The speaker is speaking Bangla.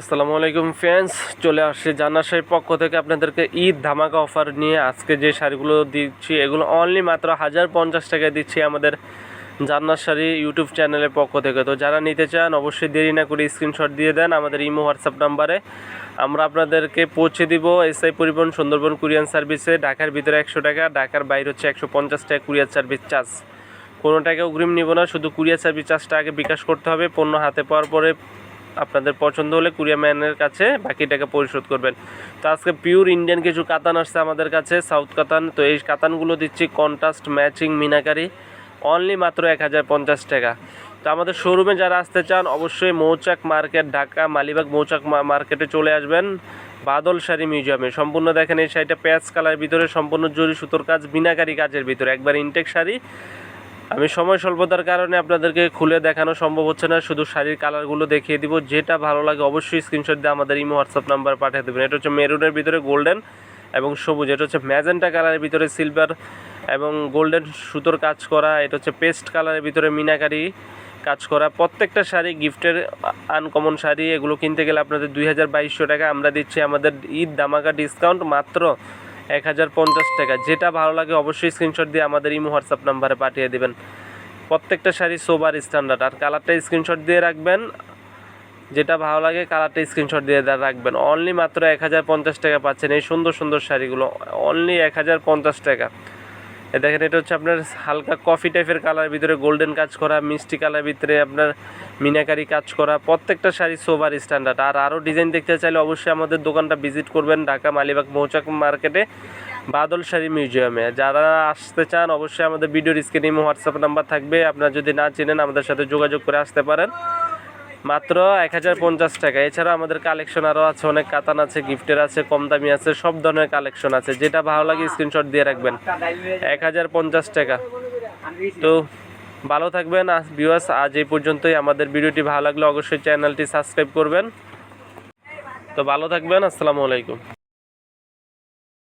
আসসালামু আলাইকুম ফ্রেন্ডস, চলে আসছে জান্নার পক্ষ থেকে আপনাদেরকে ঈদ ধামাকা অফার নিয়ে। আজকে যে শাড়িগুলো দিচ্ছি, এগুলো অনলি মাত্র হাজার পঞ্চাশ টাকায় দিচ্ছি আমাদের জান্নার শাড়ি ইউটিউব চ্যানেলের পক্ষ থেকে। তো যারা নিতে চান, অবশ্যই দেরি না করে স্ক্রিনশট দিয়ে দেন আমাদের ইমো, হোয়াটসঅ্যাপ নাম্বারে। আমরা আপনাদেরকে পৌঁছে দিব এসআই পরিবহন সুন্দরবন কুরিয়ান সার্ভিসে। ঢাকার ভিতরে একশো টাকা, ঢাকার বাইরে হচ্ছে একশো পঞ্চাশ টাকা কুরিয়ার সার্ভিস চার্জ। কোনো টাকা অগ্রিম নিব না, শুধু কুরিয়ার সার্ভিস চার্জটা আগে বিকাশ করতে হবে, পণ্য হাতে পাওয়ার পরে আপনাদের পছন্দ হলে কুরিয়ার ম্যানের কাছে বাকি টাকা পরিশোধ করবেন। তো আজকে পিওর ইন্ডিয়ান কিছু কাতান আসছে আমাদের কাছে সাউথ কাতান তো এই কাতানগুলো দিচ্ছি কন্ট্রাস্ট ম্যাচিং মিনাকারি অনলি মাত্র এক হাজার পঞ্চাশ টাকা। তো আমাদের শোরুমে যারা আসতে চান, অবশ্যই মৌচাক মার্কেট, ঢাকা, মালিবাগ মৌচাক মার্কেটে চলে আসবেন। বাদল শাড়ি মিউজিয়ামে সম্পূর্ণ দেখেন এই শাড়িটা পেঁয়াজ কালার ভিতরে, সম্পূর্ণ জরি সুতোর কাজ বিনাকারি কাজের ভিতরে। একবার ইনটেক শাড়ি আমি সময় স্বল্পতার কারণে আপনাদেরকে খুলে দেখানো সম্ভব হচ্ছে না, শুধু শাড়ির কালারগুলো দেখিয়ে দিব। যেটা ভালো লাগে অবশ্যই স্ক্রিনশট দিয়ে আমাদের ইমো হোয়াটসঅ্যাপ নাম্বার পাঠিয়ে দেবেন। এটা হচ্ছে মেরুনের ভিতরে গোল্ডেন এবং সবুজ, এটা হচ্ছে ম্যাজেন্টা কালারের ভিতরে সিলভার এবং গোল্ডেন সুতোর কাজ করা, এটা হচ্ছে পেস্ট কালারের ভিতরে মিনাকারি কাজ করা। প্রত্যেকটা শাড়ি গিফটের আনকমন শাড়ি, এগুলো কিনতে গেলে আপনাদের দুই টাকা আমরা দিচ্ছি। আমাদের ঈদ দামাকা ডিসকাউন্ট মাত্র এক হাজার পঞ্চাশ টাকা। যেটা ভালো লাগে অবশ্যই স্ক্রিনশট দিয়ে আমাদের ইমো হোয়াটসঅ্যাপ নাম্বারে পাঠিয়ে দেবেন। প্রত্যেকটা শাড়ি সোবার স্ট্যান্ডার্ড আর কালারটা স্ক্রিনশট দিয়ে রাখবেন। যেটা ভালো লাগে কালারটা স্ক্রিনশট দিয়ে রাখবেন। অনলি মাত্র এক হাজার পঞ্চাশ টাকা পাচ্ছেন এই সুন্দর সুন্দর শাড়িগুলো। অনলি এক হাজার পঞ্চাশ টাকা। দেখেন, এটা হচ্ছে আপনার হালকা কফি টাইপের কালার ভিতরে গোল্ডেন কাজ করা, মিষ্টি কালার ভিতরে আপনার মিনাকারি কাজ করা, প্রত্যেকটা শাড়ি সোবার স্ট্যান্ডার্ড আর আরও ডিজাইন দেখতে চাইলে অবশ্যই আমাদের দোকানটা ভিজিট করবেন ঢাকা মালিবাগ মৌচাক মার্কেটে বাদল শাড়ি মিউজিয়ামে যারা আসতে চান, অবশ্যই আমাদের ভিডিওর স্ক্রিনে হোয়াটসঅ্যাপ নাম্বার থাকবে। আপনারা যদি না চেনেন, আমাদের সাথে যোগাযোগ করে আসতে পারেন। মাত্র এক হাজার পঞ্চাশ টাকা। এছাড়া আমাদের কালেকশন আরও আছে, অনেক কাতান আছে গিফটের আছে, কম দামি আছে, সব ধরনের কালেকশন আছে। যেটা ভালো লাগে স্ক্রিনশট দিয়ে রাখবেন। এক হাজার পঞ্চাশ টাকা। তো ভালো থাকবেন বিওয়াস আজ এই পর্যন্তই। আমাদের ভিডিওটি ভালো লাগলে অবশ্যই চ্যানেলটি সাবস্ক্রাইব করবেন। তো ভালো থাকবেন, আসসালামু আলাইকুম।